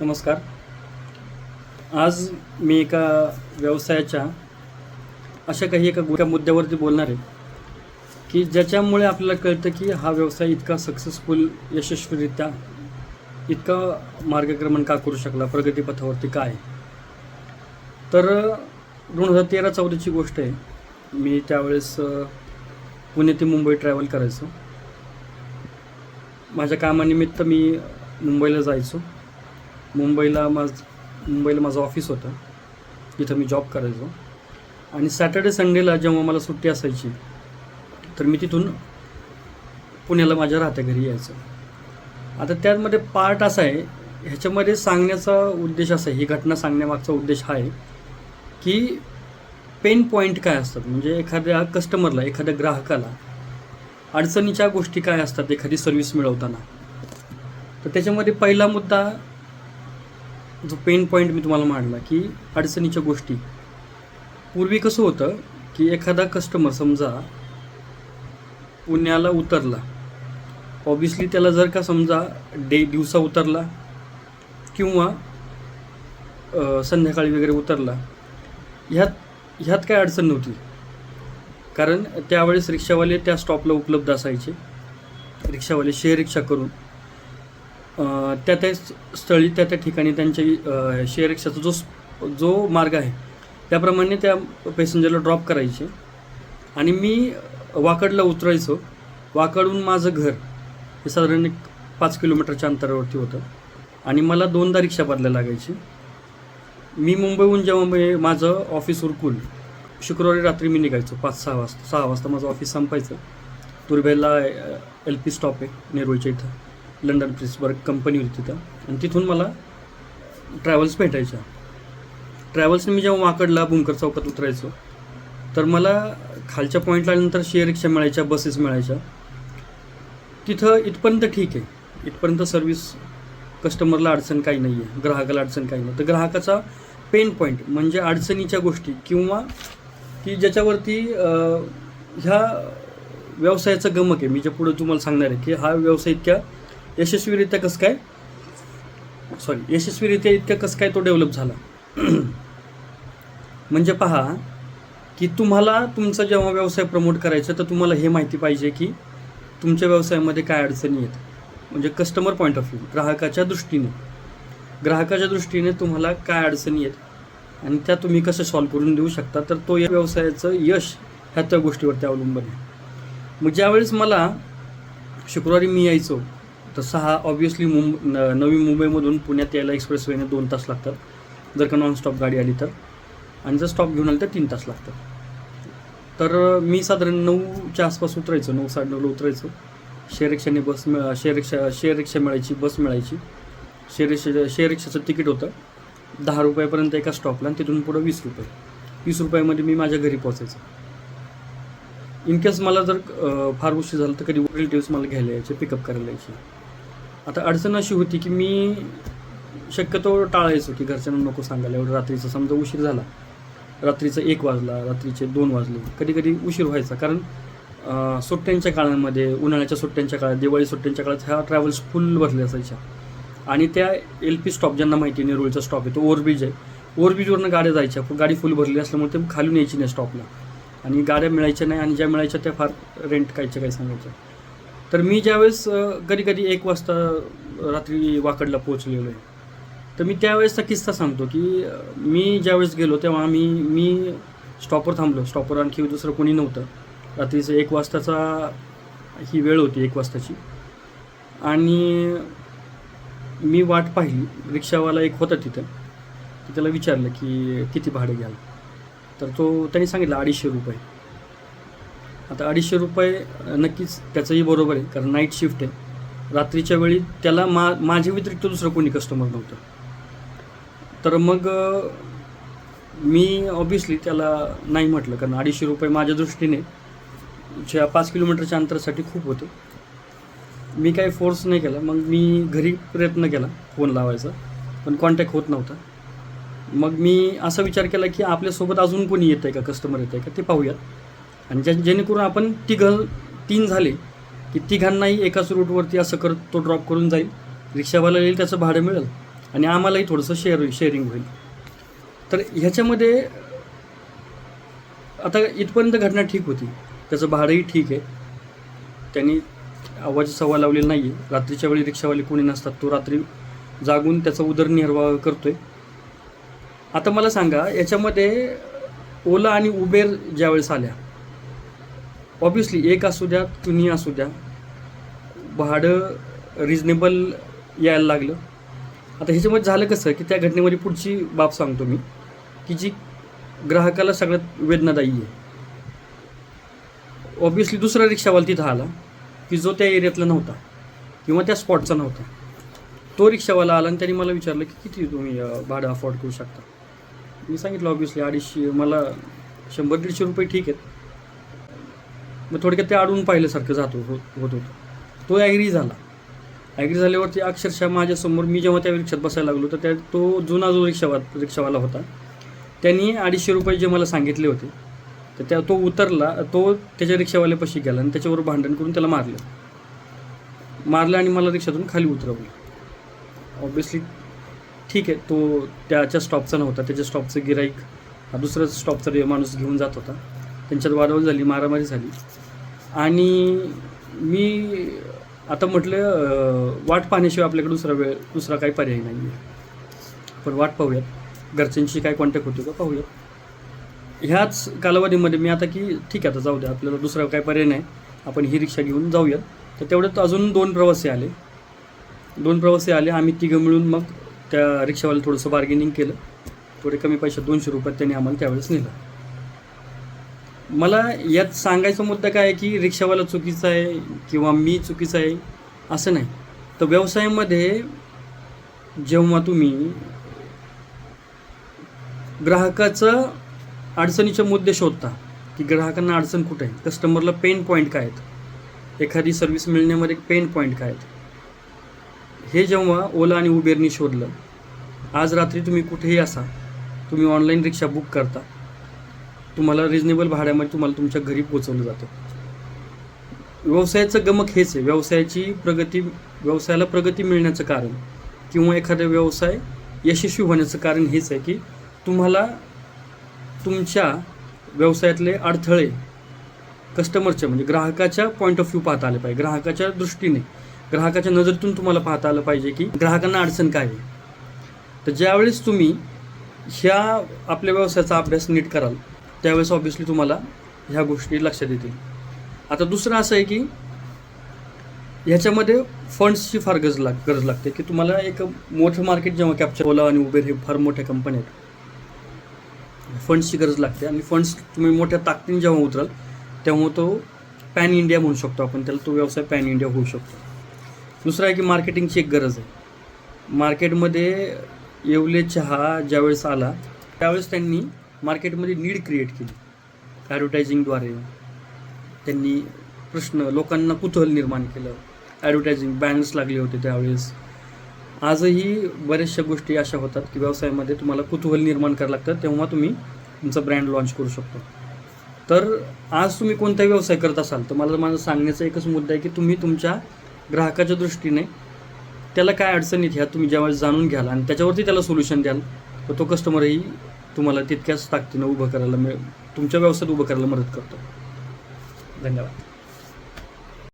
नमस्कार. आज मी एका व्यवसायाच्या अशा काही एका एका मुद्द्यावरती बोलणार आहे की ज्याच्यामुळे आपल्याला कळतं की हा व्यवसाय इतका सक्सेसफुल यशस्वीरित्या इतका मार्गक्रमण का करू शकला प्रगतीपथावरती काय? तर दोन हजार तेरा चौदाची गोष्ट आहे. मी त्यावेळेस पुणे ते मुंबई ट्रॅव्हल करायचो. माझ्या कामानिमित्त मी मुंबईला जायचो. मुंबईला माझ मुंबईला माझं ऑफिस होतं. जिथं मी जॉब करायचो. आणि सॅटर्डे संडेला जेव्हा मला सुट्टी असायची तर मी तिथून पुण्याला माझ्या राहत्या घरी यायचं. आता त्यामध्ये पार्ट असा आहे ह्याच्यामध्ये सांगण्याचा उद्देश असा आहे ही घटना सांगण्यामागचा उद्देश हा आहे की पेन पॉईंट काय असतात? म्हणजे एखाद्या कस्टमरला एखाद्या ग्राहकाला अडचणीच्या गोष्टी काय असतात? एखादी सर्व्हिस मिळवताना. तर त्याच्यामध्ये पहिला मुद्दा जो पेन पॉईंट मी तुम्हाला मांडला की अडचणीच्या गोष्टी. पूर्वी कसं होतं की एखादा कस्टमर समजा पुण्याला उतरला. ऑब्विसली त्याला जर का समजा डे दिवसा उतरला किंवा संध्याकाळी वगैरे उतरला ह्यात ह्यात काय अडचण नव्हती. कारण त्यावेळेस रिक्षावाले त्या स्टॉपला उपलब्ध असायचे. रिक्षावाले शेअर रिक्षा करून त्या त्या स्थळी त्या त्या ठिकाणी त्यांच्या शेअर रिक्षाचा जो जो मार्ग आहे त्याप्रमाणे त्या पॅसेंजरला ड्रॉप करायचे. आणि मी वाकडला उतरायचो. वाकडून माझं घर हे साधारण एक पाच किलोमीटरच्या अंतरावरती होतं. आणि मला दोनदा रिक्षा बदलायला लागायची. मी मुंबईहून जेव्हा मी माझं ऑफिस उरकून शुक्रवारी रात्री मी निघायचो. पाच सहा वाजता सहा वाजता माझं ऑफिस संपायचं. तुरबेला एल पी स्टॉप आहे नेरूळच्या इथं. लंडन प्रिन्सबर्ग कंपनी होती तिथं. आणि तिथून मला ट्रॅव्हल्स भेटायच्या. ट्रॅव्हल्सने मी जेव्हा वाकडला बुंकर चौकात उतरायचो तर मला खालच्या पॉईंटला आल्यानंतर शेअर रिक्षा मिळायच्या बसेस मिळायच्या. तिथं इथपर्यंत ठीक आहे. इथपर्यंत सर्व्हिस कस्टमरला अडचण काही नाही आहे ग्राहकाला अडचण काही नाही. तर ग्राहकाचा पेन पॉईंट म्हणजे अडचणीच्या गोष्टी किंवा की ज्याच्यावरती ह्या व्यवसायाचं गमक आहे. मी जे पुढे तुम्हाला सांगणार आहे की हा व्यवसाय इतक्या यशस्वीरित्या कसं काय? सॉरी यशस्वीरित्या इतकं कसं काय तो डेव्हलप झाला? म्हणजे पहा की तुम्हाला तुमचा जेव्हा व्यवसाय प्रमोट करायचा तर तुम्हाला हे माहिती पाहिजे की तुमच्या व्यवसायामध्ये काय अडचणी आहेत. म्हणजे कस्टमर पॉईंट ऑफ व्ह्यू ग्राहकाच्या दृष्टीने. ग्राहकाच्या दृष्टीने तुम्हाला काय अडचणी आहेत आणि त्या तुम्ही कसं सॉल्व्ह करून देऊ शकता तर तो या व्यवसायाचं यश ह्या त्या गोष्टीवरती अवलंबून आहे. मग ज्यावेळेस मला शुक्रवारी मी यायचो तर सहा ऑब्वियसली मुंब न नवी मुंबईमधून पुण्यात यायला एक्सप्रेसवेने दोन तास लागतात. जर का नॉनस्टॉप गाडी आली तर. आणि जर स्टॉप घेऊन आली तर तीन तास लागतात. तर मी साधारण नऊच्या आसपास उतरायचो नऊ साडे नऊला उतरायचो. शेअर रिक्षाने बस मिळ शेअर रिक्षा शेअर रिक्षा मिळायची बस मिळायची. शेअर रिक्षा शेअर रिक्षाचं तिकीट होतं. दहा रुपयापर्यंत एका स्टॉपला आणि तिथून पुढं वीस रुपये. वीस रुपयामध्ये मी माझ्या घरी पोचायचो इन केस मला जर फार उशीर झालं तर कधी रिलेटिव्स मला घ्यायला यायचे पिकअप करायला यायचे. आता अडचण अशी होती की मी शक्यतो टाळायचो की घरच्यांना नको सांगायला. एवढं रात्रीचं समजा उशीर झाला. रात्रीचं एक वाजला रात्रीचे दोन वाजले. कधी कधी उशीर व्हायचा. कारण सुट्ट्यांच्या काळामध्ये उन्हाळ्याच्या सुट्ट्यांच्या काळात दिवाळी सुट्ट्यांच्या काळात ह्या ट्रॅव्हल्स फुल भरले असायच्या. आणि त्या एल पी स्टॉप ज्यांना माहिती आहे नेरुळचा स्टॉप आहे तो ओव्हरब्रिज आहे. ओव्हरब्रिजवरनं गाड्या जायच्या. गाडी फुल भरली असल्यामुळे ते खालून यायची नाही स्टॉपला आणि गाड्या मिळायच्या नाही आणि ज्या मिळायच्या त्या फार रेंट कायच्या काय सांगायच्या. तर मी ज्यावेळेस कधी कधी एक वाजता रात्री वाकडला पोहोचलेलो आहे. तर मी त्यावेळेसचा किस्सा सांगतो की मी ज्यावेळेस गेलो तेव्हा आम्ही मी स्टॉपवर थांबलो. स्टॉपवर आणखी दुसरं कोणी नव्हतं. रात्रीचं एक वाजताचा ही वेळ होती एक वाजताची. आणि मी वाट पाहिली. रिक्षावाला एक होता तिथं त्याला विचारलं की किती भाडे घ्याल? तर तो त्यांनी सांगितलं अडीचशे रुपये. आता अडीचशे रुपये नक्कीच त्याचंही बरोबर आहे कारण नाईट शिफ्ट आहे. रात्रीच्या वेळी त्याला मा माझ्या व्यतिरिक्त दुसरं कोणी कस्टमर नव्हतं. तर मग मी ऑब्विसली त्याला नाही म्हटलं कारण अडीचशे रुपये माझ्या दृष्टीने ज्या पाच किलोमीटरच्या अंतरासाठी खूप होते. मी काही फोर्स नाही केला मग मी घरी प्रयत्न केला फोन लावायचा पण कॉन्टॅक्ट होत नव्हता. मग मी असा विचार केला की आपल्यासोबत अजून कोणी येतं आहे का कस्टमर येतं आहे का ते पाहूयात. आणि ज्या जेणेकरून आपण तिघं तीन झाले की तिघांनाही एकाच रूटवरती असं करत तो ड्रॉप करून जाईल रिक्षावाला येईल त्याचं भाडं मिळेल आणि आम्हालाही थोडंसं शेअर शेअरिंग होईल. तर ह्याच्यामध्ये आता इथपर्यंत घटना ठीक होती. त्याचं भाडंही ठीक आहे. त्यांनी आवाज सवा लावलेला नाही आहे रात्रीच्या वेळी रिक्षावाले कोणी नसतात. तो रात्री जागून त्याचा उदरनिर्वाह करतो आहे आता मला सांगा याच्यामध्ये ओला आणि उबेर ज्यावेळेस आल्या ऑब्विसली एक असू द्या कुणी असू द्या भाडं रिजनेबल यायला लागलं. आता ह्याच्यामध्ये झालं कसं की त्या घटनेमध्ये पुढची बाब सांगतो मी की जी ग्राहकाला सगळ्यात वेदनादायी आहे. ऑब्विसली दुसरा रिक्षावाला तिथं आला की जो त्या एरियातला नव्हता किंवा त्या स्पॉटचा नव्हता. तो रिक्षावाला आला आणि त्यांनी मला विचारलं की किती तुम्ही भाडं अफोर्ड करू शकता? मी सांगितलं ऑब्विसली अडीचशे मला शंभर दीडशे रुपये ठीक आहेत. मग थोडक्यात ते अडवून पाहिल्यासारखं जातो होत होत होतं. तो ॲग्री झाला. ॲग्री झाल्यावरती अक्षरशः माझ्यासमोर मी जेव्हा त्या रिक्षात बसायला लागलो तर त्या तो जुना जो रिक्षावा रिक्षावाला होता त्यांनी अडीचशे रुपये जे मला सांगितले होते तर त्या तो उतरला तो त्याच्या रिक्षावाल्यापाशी गेला आणि त्याच्यावर भांडण करून त्याला मारलं. मारलं आणि मला रिक्षातून खाली उतरवलं. ऑब्विसली ठीक आहे तो त्याच्या स्टॉपचा नव्हता त्याच्या स्टॉपचं गिराईक हा दुसऱ्या स्टॉपचा माणूस घेऊन जात होता. त्यांच्यात वादळ झाली मारामारी झाली. आणि मी आता म्हटलं वाट पाहण्याशिवाय आपल्याकडे दुसरा वेळ दुसरा काही पर्याय नाही आहे पण वाट पाहूयात. घरच्यांशी काय कॉन्टॅक्ट होतो का पाहूयात. ह्याच कालावधीमध्ये मी आता की ठीक आहे आता जाऊ द्या आपल्याला दुसरा काय पर्याय नाही. आपण ही रिक्षा घेऊन जाऊयात. तर तेवढ्यात अजून दोन प्रवासी आले. दोन प्रवासी आले आम्ही तिघं मिळून मग त्या रिक्षावाल्याला थोडंसं बार्गेनिंग केलं. थोडे कमी पैशात दोनशे रुपयात त्यांनी आम्हाला त्यावेळेस नेलं. मला यात सांगायचा मुद्दा काय आहे की रिक्षावाला चुकीचा आहे किंवा मी चुकीचा आहे असं नाही. तर व्यवसायामध्ये जेव्हा तुम्ही ग्राहकाचं अडचणीचे मुद्दे शोधता की ग्राहकांना अडचण कुठे आहे कस्टमरला पेन पॉईंट काय आहेत एखादी सर्व्हिस मिळण्यामध्ये पेन पॉईंट काय आहेत हे जेव्हा ओला आणि उबेरनी शोधलं आज रात्री तुम्ही कुठेही असा तुम्ही ऑनलाईन रिक्षा बुक करता तुम्हाला रिजनेबल भाड्यामध्ये तुम्हाला तुमच्या घरी पोचवलं जातं. व्यवसायाचं गमक हेच आहे. व्यवसायाची प्रगती व्यवसायाला प्रगती मिळण्याचं कारण किंवा एखादा व्यवसाय यशस्वी होण्याचं कारण हेच आहे की तुम्हाला तुमच्या व्यवसायातले अडथळे कस्टमरच्या म्हणजे ग्राहकाच्या पॉईंट ऑफ व्ह्यू पाहता आले पाहिजे. ग्राहकाच्या दृष्टीने ग्राहकाच्या नजरेतून तुम्हाला पाहता आलं पाहिजे की ग्राहकांना अडचण काय आहे. तर ज्यावेळेस तुम्ही ह्या आपल्या व्यवसायाचा अभ्यास नीट कराल त्यावेळेस ऑब्व्हियसली तुम्हाला ह्या गोष्टी लक्षात येतील. आता दुसरं असं आहे की ह्याच्यामध्ये फंड्सची फार गरज लाग गरज लागते की तुम्हाला एक मोठं मार्केट जेव्हा कॅप्चर ओला आणि उबेर हे फार मोठ्या कंपन्या आहेत. फंड्सची गरज लागते आणि फंड्स तुम्ही मोठ्या ताकदीने जेव्हा उतराल तेव्हा तो पॅन इंडिया म्हणू शकतो आपण त्याला तो व्यवसाय पॅन इंडिया होऊ शकतो. दुसरं आहे की मार्केटिंगची एक गरज आहे. मार्केटमध्ये येवले चहा ज्यावेळेस आला त्यावेळेस त्यांनी मार्केटमध्ये नीड क्रिएट केली. ॲडव्हर्टायझिंगद्वारे त्यांनी प्रश्न लोकांना कुतूहल निर्माण केलं. ॲडव्हर्टायझिंग बॅनर्स लागले होते त्यावेळेस. आजही बऱ्याचशा गोष्टी अशा होतात की व्यवसायामध्ये तुम्हाला कुतूहल निर्माण करावं लागतं तेव्हा तुम्ही तुमचा ब्रँड लॉन्च करू शकतो. तर आज तुम्ही कोणताही व्यवसाय करत असाल तर मला माझं सांगण्याचा एकच मुद्दा आहे की तुम्ही तुमच्या ग्राहकाच्या दृष्टीने त्याला काय अडचणीत ह्या तुम्ही ज्यावेळेस जाणून घ्याल आणि त्याच्यावरती त्याला सोल्युशन द्याल तर तो कस्टमरही तुम्हाला तितक्याच ताकदीनं उभं करायला मिळ तुमच्या व्यवसायात उभं करायला मदत करतो. धन्यवाद.